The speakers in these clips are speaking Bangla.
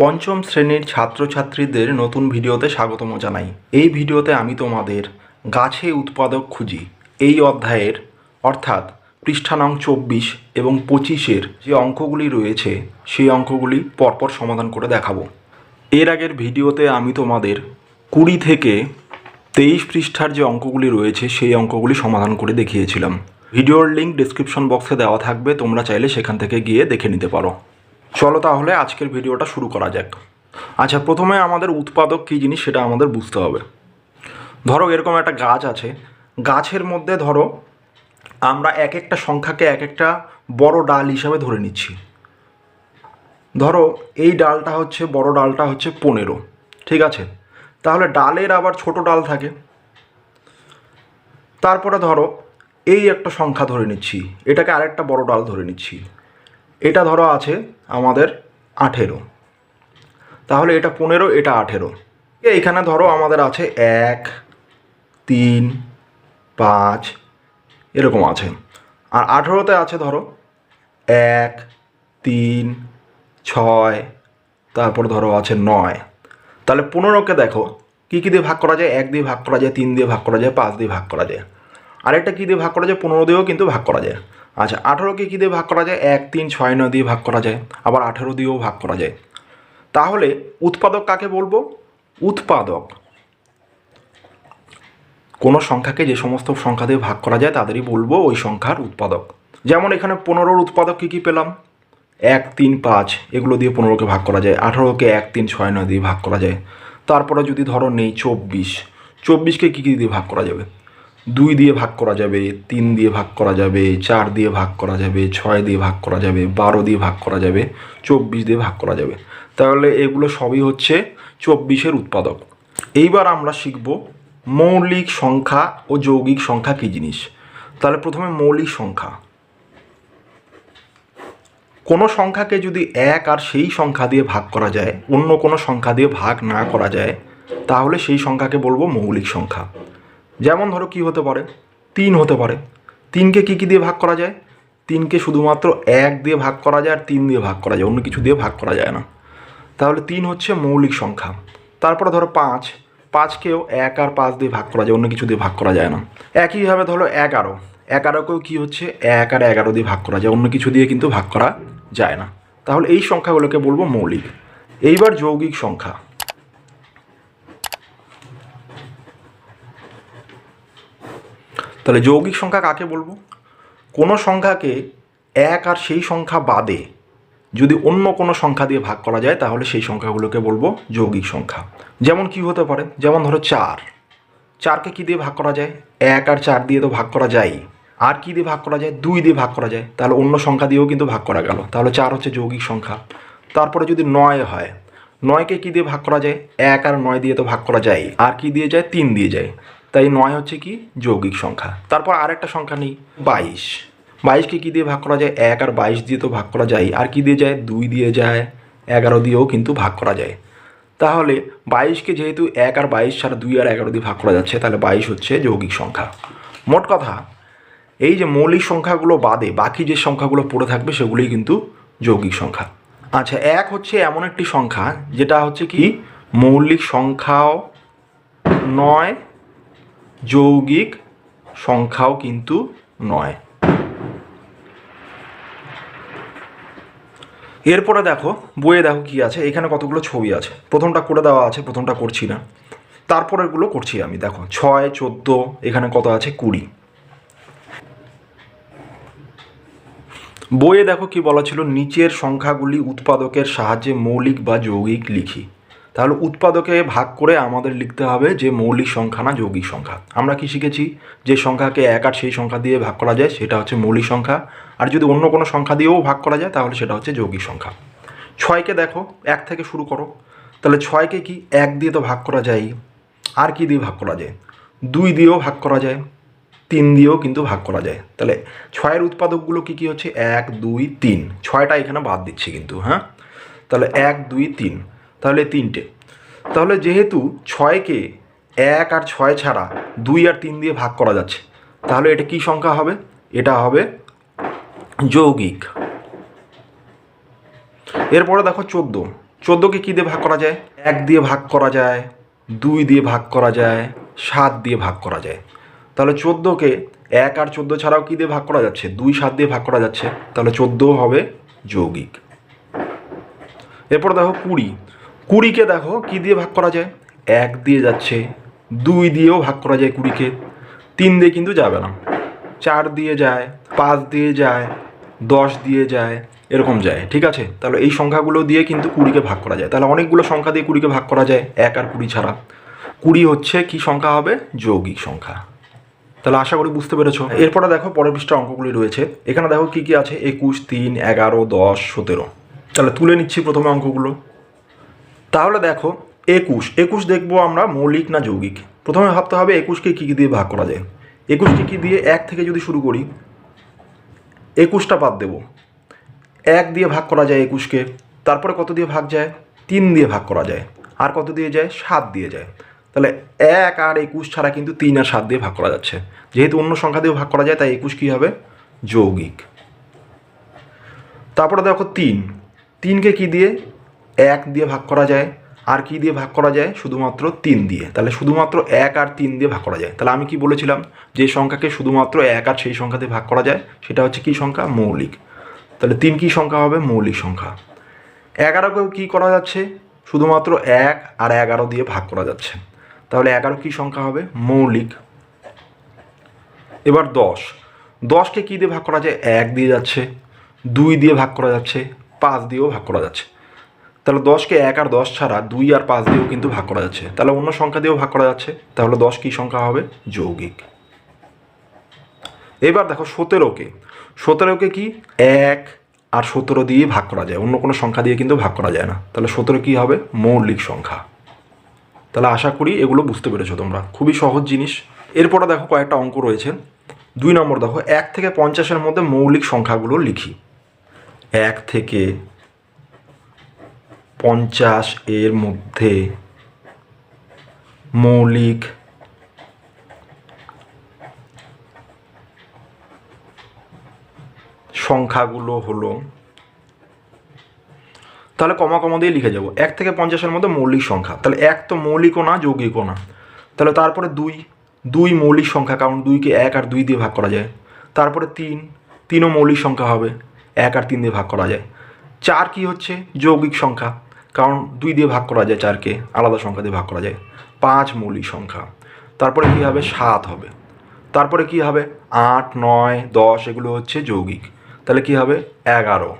পঞ্চম শ্রেণির ছাত্রছাত্রীদের নতুন ভিডিওতে স্বাগতম জানাই। এই ভিডিওতে আমি তোমাদের গাছে উৎপাদক খুঁজি। এই অধ্যায়ের, অর্থাৎ পৃষ্ঠা নং চব্বিশ এবং পঁচিশের যে অঙ্কগুলি রয়েছে, সেই অঙ্কগুলি পরপর সমাধান করে দেখাবো। এর আগের ভিডিওতে আমি তোমাদের কুড়ি থেকে তেইশ পৃষ্ঠার যে অঙ্কগুলি রয়েছে, সেই অঙ্কগুলি সমাধান করে দেখিয়েছিলাম। ভিডিওর লিঙ্ক ডিসক্রিপশন বক্সে দেওয়া থাকবে, তোমরা চাইলে সেখান থেকে গিয়ে দেখে নিতে পারো। চলো তাহলে আজকের ভিডিওটা শুরু করা যাক। আচ্ছা প্রথমে আমাদের উৎপাদক কী জিনিস সেটা আমাদের বুঝতে হবে। ধরো এরকম একটা গাছ আছে। গাছের মধ্যে ধরো আমরা এক একটা সংখ্যাকে এক একটা বড় ডাল হিসাবে ধরে নিচ্ছি। ধরো এই ডালটা হচ্ছে বড় ডালটা হচ্ছে পনেরো, ঠিক আছে? তাহলে ডালের আবার ছোট ডাল থাকে। তারপরে ধরো এই একটা সংখ্যা ধরে নিচ্ছি। এটাকে আরেকটা বড় ডাল ধরে নিচ্ছি। এটা ধরো আছে আমাদের আঠেরো। তাহলে এটা পনেরো, এটা আঠেরো। এইখানে ধরো আমাদের আছে এক, তিন, পাঁচ, এরকম আছে। আর আঠেরোতে আছে ধরো এক, তিন, ছয়, তারপর ধরো আছে নয়। তাহলে পনেরোকে দেখো, কী কী দিয়ে ভাগ করা যায়? এক দিয়ে ভাগ করা যায়, তিন দিয়ে ভাগ করা যায়, পাঁচ দিয়ে ভাগ করা যায়। আরেকটা কী দিয়ে ভাগ করা যায়? পনেরো দিয়েও কিন্তু ভাগ করা যায়। আচ্ছা আঠেরোকে কী দিয়ে ভাগ করা যায়? এক, তিন, ছয়, নয় দিয়ে ভাগ করা যায়। আবার আঠেরো দিয়েও ভাগ করা যায়। তাহলে উৎপাদক কাকে বলব? উৎপাদক। কোনো সংখ্যাকে যে সমস্ত সংখ্যা দিয়ে ভাগ করা যায়, তাদেরই বলব ওই সংখ্যার উৎপাদক। যেমন এখানে পনেরোর উৎপাদক কী কী পেলাম? এক, তিন, পাঁচ, এগুলো দিয়ে পনেরোকে ভাগ করা যায়। আঠারোকে এক, তিন, ছয়, নয় দিয়ে ভাগ করা যায়। তারপরে যদি ধরো নেই, চব্বিশ। চব্বিশকে কী কী দিয়ে ভাগ করা যাবে? দুই দিয়ে ভাগ করা যাবে, তিন দিয়ে ভাগ করা যাবে, চার দিয়ে ভাগ করা যাবে, ছয় দিয়ে ভাগ করা যাবে, বারো দিয়ে ভাগ করা যাবে, চব্বিশ দিয়ে ভাগ করা যাবে। তাহলে এগুলো সবই হচ্ছে চব্বিশের উৎপাদক। এইবার আমরা শিখব মৌলিক সংখ্যা ও যৌগিক সংখ্যা কী জিনিস। তাহলে প্রথমে মৌলিক সংখ্যা। কোনো সংখ্যাকে যদি এক আর সেই সংখ্যা দিয়ে ভাগ করা যায়, অন্য কোনো সংখ্যা দিয়ে ভাগ না করা যায়, তাহলে সেই সংখ্যাকে বলব মৌলিক সংখ্যা। যেমন ধরো কি হতে পারে? তিন হতে পারে। তিনকে কী কী দিয়ে ভাগ করা যায়? তিনকে শুধুমাত্র এক দিয়ে ভাগ করা যায় আর তিন দিয়ে ভাগ করা যায়, অন্য কিছু দিয়ে ভাগ করা যায় না। তাহলে তিন হচ্ছে মৌলিক সংখ্যা। তারপরে ধরো পাঁচ। পাঁচকেও এক আর পাঁচ দিয়ে ভাগ করা যায়, অন্য কিছু দিয়ে ভাগ করা যায় না। একইভাবে ধরো এগারো এগারোকেও কী হচ্ছে? এক আর এগারো দিয়ে ভাগ করা যায়, অন্য কিছু দিয়ে কিন্তু ভাগ করা যায় না। তাহলে এই সংখ্যাগুলোকে বলব মৌলিক। এইবার যৌগিক সংখ্যা। তাহলে যৌগিক সংখ্যা কাকে বলব? কোনো সংখ্যাকে এক আর সেই সংখ্যা বাদে যদি অন্য কোনো সংখ্যা দিয়ে ভাগ করা যায়, তাহলে সেই সংখ্যাগুলোকে বলব যৌগিক সংখ্যা। যেমন কি হতে পারে? যেমন ধরো চার। চারকে কী দিয়ে ভাগ করা যায়? এক আর চার দিয়ে তো ভাগ করা যায় আর কী দিয়ে ভাগ করা যায়? দুই দিয়ে ভাগ করা যায়। তাহলে অন্য সংখ্যা দিয়েও কিন্তু ভাগ করা গেল। তাহলে চার হচ্ছে যৌগিক সংখ্যা। তারপরে যদি নয় হয়, নয়কে কী দিয়ে ভাগ করা যায়? এক আর নয় দিয়ে তো ভাগ করা যায় আর কি দিয়ে যায়? তিন দিয়ে যায়। তাই নয় হচ্ছে কি যৌগিক সংখ্যা। তারপর আরেকটা সংখ্যা নেই, বাইশ। বাইশকে কী দিয়ে ভাগ করা যায়? এক আর বাইশ দিয়ে তো ভাগ করা যায়। আর কি দিয়ে যায়? দুই দিয়ে যায়। এগারো দিয়েও কিন্তু ভাগ করা যায়। তাহলে বাইশকে যেহেতু এক আর বাইশ ছাড়া দুই আর এগারো দিয়ে ভাগ করা যাচ্ছে, তাহলে বাইশ হচ্ছে যৌগিক সংখ্যা। মোট কথা, এই যে মৌলিক সংখ্যাগুলো বাদে বাকি যে সংখ্যাগুলো পড়ে থাকবে সেগুলোই কিন্তু যৌগিক সংখ্যা। আচ্ছা এক হচ্ছে এমন একটি সংখ্যা যেটা হচ্ছে কি মৌলিক সংখ্যাও নয় যৌগিক সংখ্যাও কিন্তু নয়। এরপরে দেখো, বইয়ে দেখো কি আছে? এখানে কতগুলো ছবি আছে? প্রথমটা করে দেওয়া আছে, প্রথমটা করছি না। তারপরেরগুলো করছি আমি, দেখো। ছয়, চোদ্দ, এখানে কত আছে? কুড়ি। বইয়ে দেখো কি বলা ছিল? নিচের সংখ্যাগুলি উৎপাদকের সাহায্যে মৌলিক বা যৌগিক লিখি। তাহলে উৎপাদকে ভাগ করে আমাদের লিখতে হবে যে মৌলিক সংখ্যা না যৌগিক সংখ্যা। আমরা কি শিখেছি? যে সংখ্যাকে এক আর সেই সংখ্যা দিয়ে ভাগ করা যায়, সেটা হচ্ছে মৌলিক সংখ্যা। আর যদি অন্য কোনো সংখ্যা দিয়েও ভাগ করা যায়, তাহলে সেটা হচ্ছে যৌগিক সংখ্যা। ছয়কে দেখো, এক থেকে শুরু করো। তাহলে ছয়কে কি এক দিয়ে তো ভাগ করা যায়? আর কি দিয়ে ভাগ করা যায়? দুই দিয়েও ভাগ করা যায়, তিন দিয়েও কিন্তু ভাগ করা যায়। তাহলে ছয়ের উৎপাদকগুলো কী কী হচ্ছে? এক, দুই, তিন। ছয়টা এখানে বাদ দিচ্ছি কিন্তু হ্যাঁ? তাহলে এক, দুই, তিন। তাহলে তিনটে। তাহলে যেহেতু ছয়কে এক আর ছয় ছাড়া দুই আর তিন দিয়ে ভাগ করা যাচ্ছে, তাহলে এটা কি সংখ্যা হবে? এটা হবে যৌগিক। এরপরে দেখো চোদ্দ। চোদ্দোকে কী দিয়ে ভাগ করা যায়? এক দিয়ে ভাগ করা যায়, দুই দিয়ে ভাগ করা যায়, সাত দিয়ে ভাগ করা যায়। তাহলে চোদ্দোকে এক আর চোদ্দ ছাড়াও কী দিয়ে ভাগ করা যাচ্ছে? দুই, সাত দিয়ে ভাগ করা যাচ্ছে। তাহলে চোদ্দ হবে যৌগিক। এরপর দেখো কুড়ি। কুড়িকে দেখো, কী দিয়ে ভাগ করা যায়? এক দিয়ে যাচ্ছে, দুই দিয়েও ভাগ করা যায় কুড়িকে। তিন দিয়ে কিন্তু যাবে না। চার দিয়ে যায়, পাঁচ দিয়ে যায়, দশ দিয়ে যায়, এরকম যায়, ঠিক আছে? তাহলে এই সংখ্যাগুলো দিয়ে কিন্তু কুড়িকে ভাগ করা যায়। তাহলে অনেকগুলো সংখ্যা দিয়ে কুড়িকে ভাগ করা যায়, এক আর কুড়ি ছাড়া। কুড়ি হচ্ছে কি সংখ্যা হবে? যৌগিক সংখ্যা। তাহলে আশা করি বুঝতে পেরেছ। এরপরে দেখো, পরের পৃষ্ঠা অঙ্কগুলি রয়েছে। এখানে দেখো কি কি আছে? একুশ, তিন, এগারো, দশ, সতেরো। তাহলে তুলে নিচ্ছি প্রথমে অঙ্কগুলো। তাহলে দেখো, একুশ। একুশ দেখব আমরা মৌলিক না যৌগিক? প্রথমে ভাবতে হবে একুশকে কী কী দিয়ে ভাগ করা যায়? একুশকে কী দিয়ে এক থেকে যদি শুরু করি, একুশটা বাদ দেবো। এক দিয়ে ভাগ করা যায় একুশকে। তারপরে কত দিয়ে ভাগ যায়? তিন দিয়ে ভাগ করা যায়। আর কত দিয়ে যায়? সাত দিয়ে যায়। তাহলে এক আর একুশ ছাড়া কিন্তু তিন আর সাত দিয়ে ভাগ করা যাচ্ছে। যেহেতু অন্য সংখ্যা দিয়ে ভাগ করা যায়, তাই একুশ কী হবে? যৌগিক। তারপরে দেখো তিন। তিনকে কি দিয়ে? এক দিয়ে ভাগ করা যায়, আর কি দিয়ে ভাগ করা যায়? শুধুমাত্র তিন দিয়ে। তাহলে শুধুমাত্র এক আর তিন দিয়ে ভাগ করা যায়। তাহলে আমি কি বলেছিলাম? যে সংখ্যাকে শুধুমাত্র এক আর সেই সংখ্যা দিয়ে ভাগ করা যায়, সেটা হচ্ছে কি সংখ্যা? মৌলিক। তাহলে তিন কি সংখ্যা হবে? মৌলিক সংখ্যা। এগারোকেও কী করা যাচ্ছে? শুধুমাত্র এক আর এগারো দিয়ে ভাগ করা যাচ্ছে। তাহলে এগারো কী সংখ্যা হবে? মৌলিক। এবার দশ। দশকে কী দিয়ে ভাগ করা যায়? এক দিয়ে যাচ্ছে। দুই দিয়ে ভাগ করা যাচ্ছে। পাঁচ দিয়েও ভাগ করা যাচ্ছে। তাহলে দশকে এক আর দশ ছাড়া দুই আর পাঁচ দিয়েও কিন্তু ভাগ করা যাচ্ছে। তাহলে অন্য সংখ্যা দিয়েও ভাগ করা যাচ্ছে। তাহলে দশ কী সংখ্যা হবে? যৌগিক। এবার দেখো সতেরোকে সতেরোকে কি এক আর সতেরো দিয়ে ভাগ করা যায়। অন্য কোনো সংখ্যা দিয়ে কিন্তু ভাগ করা যায় না। তাহলে সতেরো কী হবে? মৌলিক সংখ্যা। তাহলে আশা করি এগুলো বুঝতে পেরেছ তোমরা। খুবই সহজ জিনিস। এরপরে দেখো কয়েকটা অঙ্ক রয়েছে। দুই নম্বর দেখো, এক থেকে পঞ্চাশের মধ্যে মৌলিক সংখ্যাগুলো লিখি। এক থেকে পঞ্চাশ এর মধ্যে মৌলিক সংখ্যাগুলো হলো, তাহলে কমা কমা দিয়ে লিখে যাব। এক থেকে পঞ্চাশের মধ্যে মৌলিক সংখ্যা। তাহলে এক তো মৌলিকও না, যৌগিকও না। তাহলে তারপরে দুই দুই মৌলিক সংখ্যা, কারণ দুইকে এক আর দুই দিয়ে ভাগ করা যায়। তারপরে তিন, তিনও মৌলিক সংখ্যা হবে, এক আর তিন দিয়ে ভাগ করা যায়। চার কি হচ্ছে? যৌগিক সংখ্যা। কারণ দুই দিয়ে ভাগ করা যায় চারকে, আলাদা সংখ্যা দিয়ে ভাগ করা যায়। পাঁচ মৌলিক সংখ্যা। তারপরে কী হবে? সাত হবে। তারপরে কি হবে? আট, নয়, দশ, এগুলো হচ্ছে যৌগিক। তাহলে কি হবে? এগারো।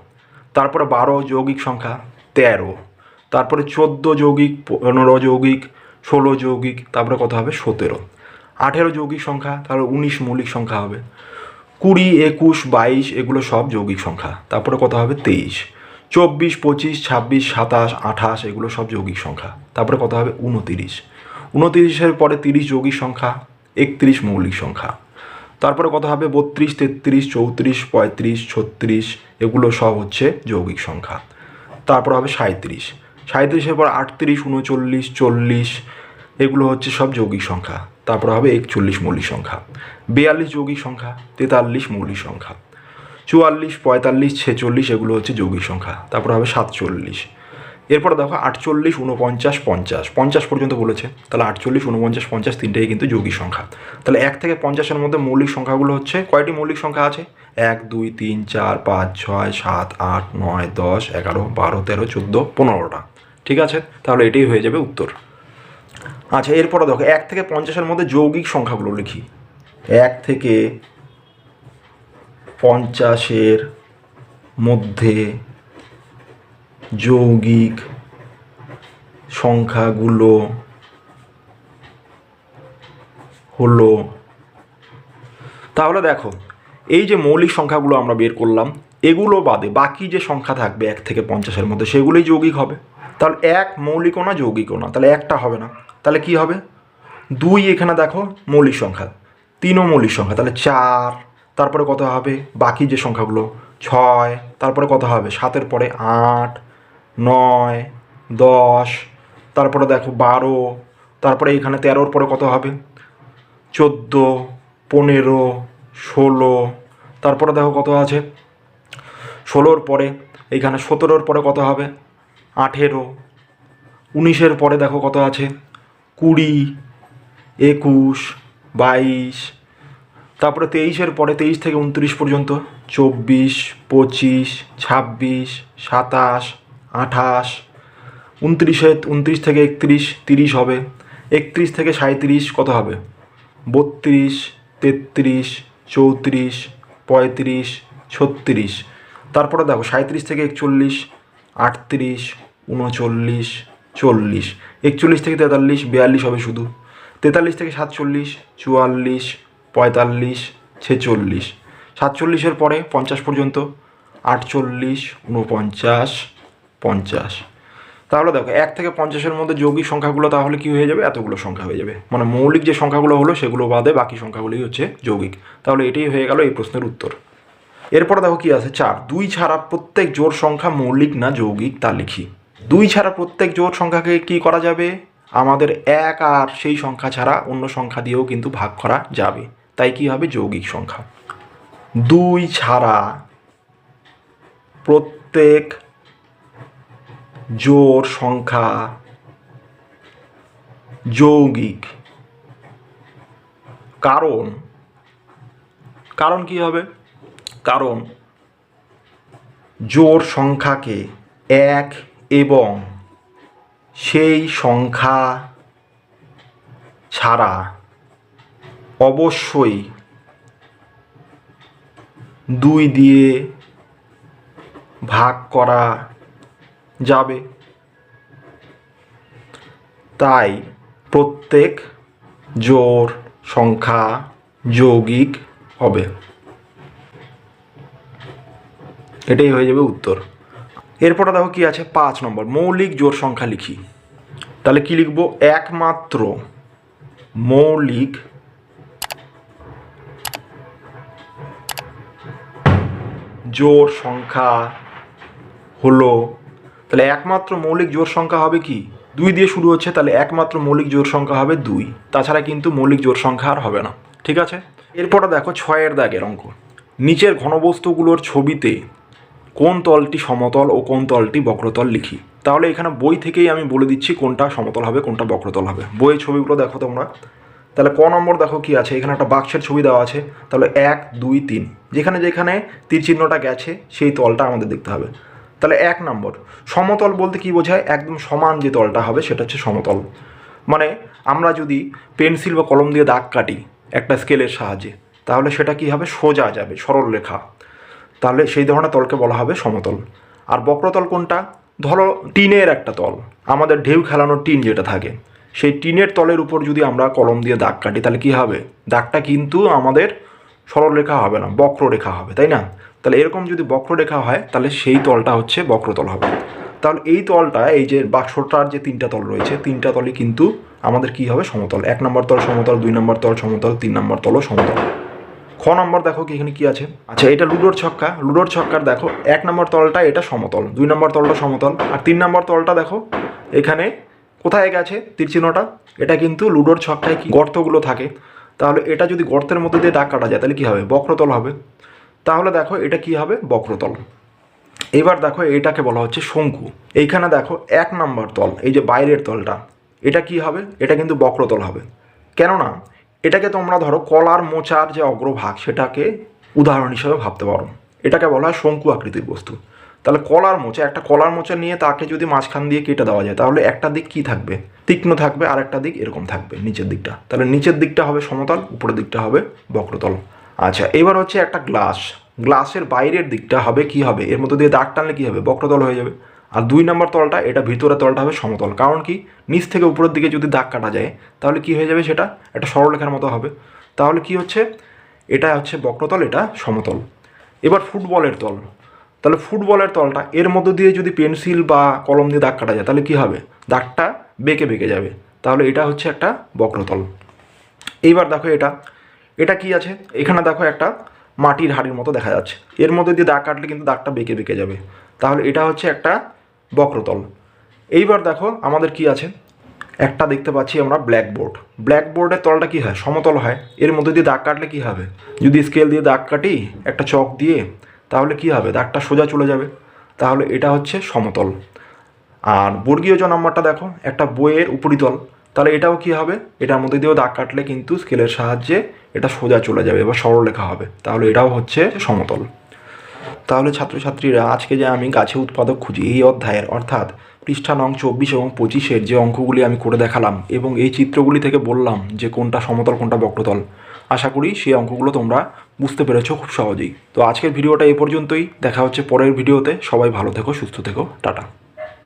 তারপরে বারো যৌগিক সংখ্যা, তেরো। তারপরে চোদ্দ যৌগিক, পনেরো যৌগিক, ষোলো যৌগিক, তারপরে কত হবে? সতেরো। আঠেরো যৌগিক সংখ্যা তারপরে উনিশ মৌলিক সংখ্যা হবে। কুড়ি, একুশ, বাইশ, এগুলো সব যৌগিক সংখ্যা। তারপরে কত হবে? তেইশ। চব্বিশ, পঁচিশ, ছাব্বিশ, সাতাশ, আঠাশ, এগুলো সব যৌগিক সংখ্যা। তারপরে কত হবে উনতিরিশ উনতিরিশের পরে তিরিশ যৌগিক সংখ্যা, একত্রিশ মৌলিক সংখ্যা। তারপরে কত হবে বত্রিশ, তেত্রিশ, চৌত্রিশ, পঁয়ত্রিশ, ছত্রিশ, এগুলো সব হচ্ছে যৌগিক সংখ্যা। তারপর হবে সাঁত্রিশ সাঁত্রিশের পর আটত্রিশ উনচল্লিশ চল্লিশ, এগুলো হচ্ছে সব যৌগিক সংখ্যা। তারপর হবে একচল্লিশ মৌলিক সংখ্যা। বিয়াল্লিশ যৌগিক সংখ্যা, তেতাল্লিশ মৌলিক সংখ্যা। চুয়াল্লিশ, পঁয়তাল্লিশ, ছেচল্লিশ এগুলো হচ্ছে যৌগিক সংখ্যা। তারপর হবে সাতচল্লিশ। এরপরে দেখো আটচল্লিশ উনপঞ্চাশ পঞ্চাশ। পঞ্চাশ পর্যন্ত বলেছে। তাহলে আটচল্লিশ উনপঞ্চাশ পঞ্চাশ তিনটেই কিন্তু যৌগিক সংখ্যা। তাহলে এক থেকে পঞ্চাশের মধ্যে মৌলিক সংখ্যাগুলো হচ্ছে, কয়টি মৌলিক সংখ্যা আছে? এক, দুই, তিন, চার, পাঁচ, ছয়, সাত, আট, নয়, দশ, এগারো, বারো, তেরো, চোদ্দ, পনেরোটা। ঠিক আছে? তাহলে এটাই হয়ে যাবে উত্তর। আচ্ছা এরপরে দেখো, এক থেকে পঞ্চাশের মধ্যে যৌগিক সংখ্যাগুলো লিখি। এক থেকে পঞ্চাশের মধ্যে যৌগিক সংখ্যাগুলো হলো, তাহলে দেখো, এই যে মৌলিক সংখ্যাগুলো আমরা বের করলাম, এগুলো বাদে বাকি যে সংখ্যা থাকবে এক থেকে পঞ্চাশের মধ্যে, সেগুলোই যৌগিক হবে। তাহলে এক মৌলিকও না, যৌগিকও না, তাহলে একটা হবে না। তাহলে কি হবে? দুই এখানে দেখো মৌলিক সংখ্যা, তিনও মৌলিক সংখ্যা, তাহলে চার তারপরে কত হবে? বাকি যে সংখ্যাগুলো, ছয়, তারপরে কত হবে? সাতের পরে আট, নয়, দশ, তারপরে দেখো বারো, তারপরে এখানে তেরোর পরে কত হবে? চোদ্দ, পনেরো, ষোলো, তারপরে দেখো কত আছে? ষোলোর পরে এইখানে সতেরোর পরে কত হবে? আঠেরো, উনিশের পরে দেখো কত আছে? কুড়ি, একুশ, বাইশ তারপরে তেইশের পরে, তেইশ থেকে উনত্রিশ পর্যন্ত, চব্বিশ, পঁচিশ, ছাব্বিশ, সাতাশ, আঠাশ, উনত্রিশে, উনত্রিশ থেকে একত্রিশ, তিরিশ হবে, একত্রিশ থেকে সাঁত্রিশ কত হবে? বত্রিশ, তেত্রিশ, চৌত্রিশ, পঁয়ত্রিশ, ছত্রিশ। তারপরে দেখো সাঁত্রিশ থেকে একচল্লিশ, আটত্রিশ, উনচল্লিশ, চল্লিশ। একচল্লিশ থেকে তেতাল্লিশ, বিয়াল্লিশ হবে শুধু। তেতাল্লিশ থেকে সাতচল্লিশ, চুয়াল্লিশ পঁয়তাল্লিশ, ছেচল্লিশ। সাতচল্লিশের পরে পঞ্চাশ পর্যন্ত, আটচল্লিশ উনপঞ্চাশ পঞ্চাশ। তাহলে দেখো, এক থেকে পঞ্চাশের মধ্যে যৌগিক সংখ্যাগুলো তাহলে কি হয়ে যাবে? এতগুলো সংখ্যা হয়ে যাবে। মানে মৌলিক যে সংখ্যাগুলো হলো, সেগুলো বাদে বাকি সংখ্যাগুলোই হচ্ছে যৌগিক। তাহলে এটাই হয়ে গেল এই প্রশ্নের উত্তর। এরপরে দেখো কি আছে? চার। দুই ছাড়া প্রত্যেক জোড় সংখ্যা মৌলিক না যৌগিক তা লিখি। দুই ছাড়া প্রত্যেক জোড় সংখ্যাকে কি করা যাবে? আমাদের এক আর সেই সংখ্যা ছাড়া অন্য সংখ্যা দিয়েও কিন্তু ভাগ করা যাবে। তাই কি হবে? যৌগিক সংখ্যা। দুই ছাড়া প্রত্যেক জোর সংখ্যা যৌগিক। কারণ কারণ কি হবে? কারণ জোর সংখ্যাকে এক এবং সেই সংখ্যা ছাড়া অবশ্যই দুই দিয়ে ভাগ করা যাবে। তাই প্রত্যেক জোড় সংখ্যা যৌগিক হবে। এটাই হয়ে যাবে উত্তর। এরপরে দেখো কি আছে পাঁচ নম্বর। মৌলিক জোড় সংখ্যা লিখি। তাহলে কি লিখব? একমাত্র মৌলিক জোড় সংখ্যা হলো, তাহলে একমাত্র মৌলিক জোড় সংখ্যা হবে কি? দুই দিয়ে শুরু হচ্ছে, তাহলে একমাত্র মৌলিক জোড় সংখ্যা হবে দুই। তাছাড়া কিন্তু মৌলিক জোড় সংখ্যা আর হবে না, ঠিক আছে? এরপরে দেখো ছয়ের দাগের অঙ্ক। নিচের ঘনবস্তুগুলোর ছবিতে কোন তলটি সমতল ও কোন তলটি বক্রতল লিখি। তাহলে এখানে বই থেকেই আমি বলে দিচ্ছি কোনটা সমতল হবে, কোনটা বক্রতল হবে। বইয়ের ছবিগুলো দেখো তোমরা। তাহলে ক নম্বর দেখো কি আছে, এখানে একটা বাক্সের ছবি দেওয়া আছে। তাহলে এক, দুই, তিন। যেখানে যেখানে তীর চিহ্নটা গেছে, সেই তলটা আমাদের দেখতে হবে। তাহলে এক নম্বর, সমতল বলতে কি বোঝায়? একদম সমান যে তলটা হবে, সেটা হচ্ছে সমতল। মানে আমরা যদি পেন্সিল বা কলম দিয়ে দাগ কাটি একটা স্কেলের সাহায্যে, তাহলে সেটা কি হবে? সোজা যাবে, সরল রেখা। তাহলে সেই ধরনের তলকে বলা হবে সমতল। আর বক্রতল কোনটা? ধরো টিনের একটা তল। আমাদের ঢেউ খেলানোর টিন যেটা থাকে। সেই টিনের তলের উপর যদি আমরা কলম দিয়ে দাগ কাটি, তাহলে কি হবে? দাগটা কিন্তু আমাদের সরলরেখা হবে না, বক্ররেখা হবে, তাই না? তাহলে এরকম যদি বক্ররেখা হয়, তাহলে সেই তলটা হচ্ছে বক্রতল হবে। তাহলে এই তলটা, এই যে বাক্সটার যে তিনটা তল রয়েছে, তিনটা তলই কিন্তু আমাদের কি হবে? সমতল। এক নম্বর তল সমতল, দুই নম্বর তল সমতল, তিন নম্বর তলও সমতল। খ নম্বর দেখো কি, এখানে কি আছে? আচ্ছা এটা লুডোর ছক্কা। লুডোর ছক্কার দেখো, এক নম্বর তলটা এটা সমতল, দুই নম্বর তলটা সমতল, আর তিন নম্বর তলটা দেখো, এখানে কোথায় গেছে? তীর চিহ্নটা এটা কিন্তু লুডোর ছক্কায় কি গর্তগুলো থাকে। তাহলে এটা যদি গর্তের মধ্যে দিয়ে দাগ কাটা যায়, তাহলে কী হবে? বক্রতল হবে। তাহলে দেখো এটা কি হবে? বক্রতল। এবার দেখো এটাকে বলা হচ্ছে শঙ্কু। এইখানে দেখো এক নম্বর তল, এই যে বাইরের তলটা। এটা কি হবে? এটা কিন্তু বক্রতল হবে। কেননা এটাকে তোমরা ধরো কলার মোচার যে অগ্রভাগ, সেটাকে উদাহরণ হিসেবে ভাবতে পারো। এটাকে বলা হয় শঙ্কু আকৃতির বস্তু। তাহলে কলার মোচা, একটা কলার মোচা নিয়ে তাকে যদি মাঝখান দিয়ে কেটে দেওয়া যায়, তাহলে একটা দিক কি থাকবে? তীক্ষ্ণ থাকবে আর একটা দিক এরকম থাকবে, নিচের দিকটা। তাহলে নিচের দিকটা হবে সমতল, উপরের দিকটা হবে বক্রতল। আচ্ছা এবার হচ্ছে একটা গ্লাস। গ্লাসের বাইরের দিকটা হবে কি হবে? এর মধ্যে দিয়ে দাগ টানলে কী হবে? বক্রতল হয়ে যাবে। আর দুই নম্বর তলটা, এটা ভিতরে তলটা হবে সমতল। কারণ কি? নিচ থেকে উপরের দিকে যদি দাগ কাটা যায়, তাহলে কি হয়ে যাবে সেটা? একটা সরলরেখার মতো হবে। তাহলে কি হচ্ছে? এটা হচ্ছে বক্রতল, এটা সমতল। এবার ফুটবলের তল। তাহলে ফুটবলের তলটা, এর মধ্য দিয়ে যদি পেন্সিল বা কলম দিয়ে দাগ কাটা যায়, তাহলে কী হবে? দাগটা বেঁকে বেঁকে যাবে। তাহলে এটা হচ্ছে একটা বক্রতল। এইবার দেখো এটা। এটা কি আছে? এখানে দেখো একটা মাটির হাড়ির মতো দেখা যাচ্ছে। এর মধ্যে দিয়ে দাগ কাটলে কিন্তু দাগটা বেঁকে বেঁকে যাবে। তাহলে এটা হচ্ছে একটা বক্রতল। এইবার দেখো আমাদের কি আছে? একটা দেখতে পাচ্ছি আমরা ব্ল্যাকবোর্ড। ব্ল্যাকবোর্ডের তলটা কি হয়? সমতল হয়। এর মধ্যে দিয়ে দাগ কাটলে কী হবে? যদি স্কেল দিয়ে দাগ কাটি, একটা চক দিয়ে তাহলে কি হবে? দাগটা সোজা চলে যাবে। তাহলে এটা হচ্ছে সমতল। আর বর্গীয় জ নাম্বারটা দেখো, একটা বইয়ের উপরিতল। তাহলে এটাও কি হবে? এটার মধ্যে দিয়েও দাগ কাটলে কিন্তু স্কেলের সাহায্যে এটা সোজা চলে যাবে বা সরলরেখা হবে। তাহলে এটাও হচ্ছে সমতল। তাহলে ছাত্রছাত্রীরা, আজকে যে আমি গাছে উৎপাদক খুঁজি, এই অধ্যায়ের অর্থাৎ পৃষ্ঠা নং চব্বিশ এবং পঁচিশের যে অঙ্কগুলি আমি করে দেখালাম এবং এই চিত্রগুলি থেকে বললাম যে কোনটা সমতল, কোনটা বক্রতল, আশা করি সেই অঙ্কগুলো তোমরা বুঝতে পেরেছ খুব সহজেই। তো আজকের ভিডিওটা এ পর্যন্তই। দেখা হচ্ছে পরের ভিডিওতে। সবাই ভালো থেকো, সুস্থ থেকো। টাটা।